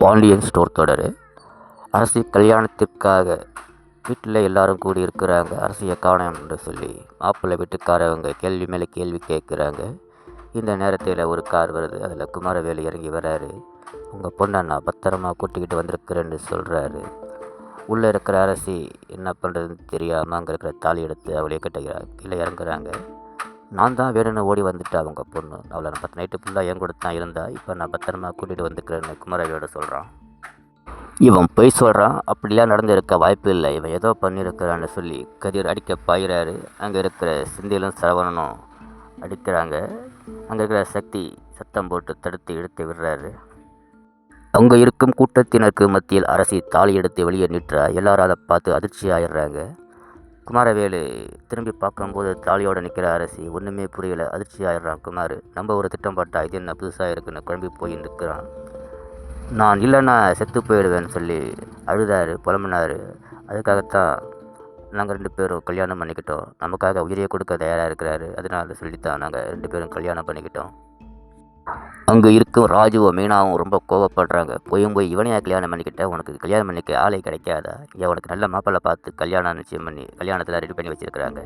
Pandian store தொடர். அரசி கல்யாணத்திற்காக வீட்டில் எல்லாரும் கூடி இருக்கிறாங்க அரசியை காணோம் என்று சொல்லி மாப்பிள்ளை வீட்டுக்காரவங்க கேள்வி மேலே கேள்வி கேட்குறாங்க. இந்த நேரத்தில் ஒரு கார் வருது. அதில் குமாரவேலு இறங்கி வராரு. உங்கள் பொண்ணை நான் பத்திரமா கூட்டிக்கிட்டு வந்திருக்கிறேன்னு சொல்கிறாரு உள்ளே இருக்கிற அரசி என்ன பண்ணுறதுன்னு தெரியாமல் அங்கே இருக்கிற தாலி எடுத்து அவளையே கட்டுகிறாங்க கீழே இறங்குறாங்க. நான் தான் வேணும்னு ஓடி வந்துட்டா அவங்க பொண்ணு. அவளை நான் பத்து நைட்டு ஃபுல்லாக என் கூட தான் இருந்தா? இப்போ நான் பத்திரமா கூட்டிகிட்டு வந்துக்கிறேன்னு குமரவியோட சொல்கிறான் இவன் பொய் சொல்கிறான் அப்படிலாம் நடந்திருக்க வாய்ப்பு இல்லை. இவன் ஏதோ பண்ணியிருக்கிறான்னு சொல்லி கதிர் அடிக்க பாயிறாரு. அங்கே இருக்கிற சிந்திலும் சரவணனும் அடிக்கிறாங்க. அங்கே இருக்கிற சக்தி சத்தம் போட்டு தடுத்து இழுத்து விடுறாரு. அங்கே இருக்கும் கூட்டத்தினருக்கு மத்தியில் அரசி தாலி எடுத்து வெளியே நிற்றா எல்லாரும் அதை பார்த்து அதிர்ச்சி ஆயிடுறாங்க குமாரவேலு திரும்பி பார்க்கும்போது தாலியோட நிற்கிற அரசி ஒன்றுமே புரியல. அதிர்ச்சி ஆயிடுறான் குமார். நம்ம ஒரு திட்டம் பட்டா இது என்ன புதுசாக இருக்குன்னு குழம்பி போய் நிற்கிறான். நான் இல்லைன்னா செத்து போயிடுவேன்னு சொல்லி அழுதாரு புலம்புனார். அதுக்காகத்தான் நாங்கள் ரெண்டு பேரும் கல்யாணம் பண்ணிக்கிட்டோம். நமக்காக உயிரியை கொடுக்க தயாராக இருக்கிறாரு. அதனால சொல்லித்தான் நாங்கள் ரெண்டு பேரும் கல்யாணம் பண்ணிக்கிட்டோம். அங்கே இருக்கும் ராஜுவும் மீனாவும் ரொம்ப கோவப்படுறாங்க. போயும் போய் இவனையா கல்யாணம் பண்ணிக்கிட்ட? உனக்கு கல்யாணம் பண்ணிக்க ஆளே கிடைக்காதா? ஏன் உனக்கு நல்ல மாப்பிள்ளை பார்த்து கல்யாணம் நிச்சயம் பண்ணி கல்யாணத்தில் ரெடி பண்ணி வச்சுருக்கிறாங்க.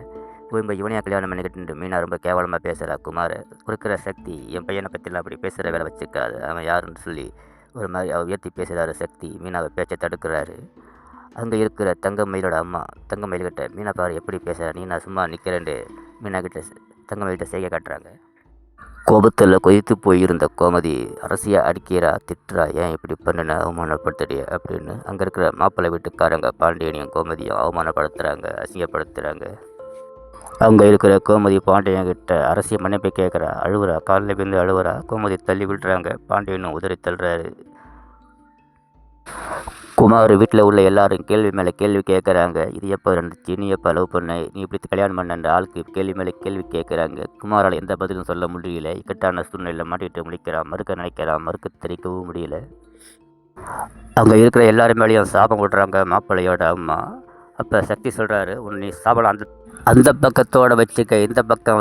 போய் போய் இவனையா கல்யாணம் பண்ணிக்கிட்டு மீனா ரொம்ப கேவலமாக பேசுகிறா குமார் இருக்கிற சக்தி என் பையனை பற்றிலாம் அப்படி பேசுகிற வேலை வச்சுக்காது அவன் யாருன்னு சொல்லி ஒரு மாதிரி அவர் உயர்த்தி பேசுகிறாரு சக்தி. மீனாவை பேச்சை தடுக்கிறாரு. அங்கே இருக்கிற தங்கமயிலோட அம்மா தங்கமயில்கிட்ட மீனா பாரு எப்படி பேசுகிற நீ நான் சும்மா நிற்கிறேன்ட்டு மீனா கிட்ட தங்கமயில்கிட்ட செய்ய காட்டுறாங்க. கோபத்தில் கொதித்து போயிருந்த கோமதி அரசியாக அடிக்கிறா திட்டுறா ஏன் இப்படி பண்ணுன அவமானப்படுத்துறிய? அப்படின்னு அங்கே இருக்கிற மாப்பிள்ளை வீட்டுக்காரங்க பாண்டியனையும் கோமதியும் அவமானப்படுத்துகிறாங்க அசிங்கப்படுத்துகிறாங்க அங்கே இருக்கிற கோமதி பாண்டியன் கிட்ட அரசிய மன்னிப்பு கேட்குறா அழுவுறா. காலில் விழுந்து அழுவுறா. கோமதி தள்ளி விடுறாங்க பாண்டியனும் உதறி தள்ளுறாரு. குமார் வீட்டில் உள்ள எல்லாரும் கேள்வி மேலே கேள்வி கேட்குறாங்க. இது எப்போ இருந்துச்சு நீ எப்போ லவ் பண்ண? நீ இப்படி கல்யாணம் பண்ண ஆளுக்கு கேள்வி மேலே கேள்வி கேட்குறாங்க. குமாரால் எந்த பதிலும் சொல்ல முடியல. இக்கட்டான சூழ்நிலையில் மாட்டிட்டு முடிக்கிறான் மறுக்க நினைக்கிறான் மறுக்க தெரிவிக்கவும் முடியல. அங்கே இருக்கிற எல்லாரும் மேலேயும் சாபம் விடுறாங்க மாப்பிள்ளையோட அம்மா. அப்போ சக்தி சொல்கிறாரு உன் நீ சாபம் அந்த அந்த பக்கத்தோடு வச்சுக்க. இந்த பக்கம்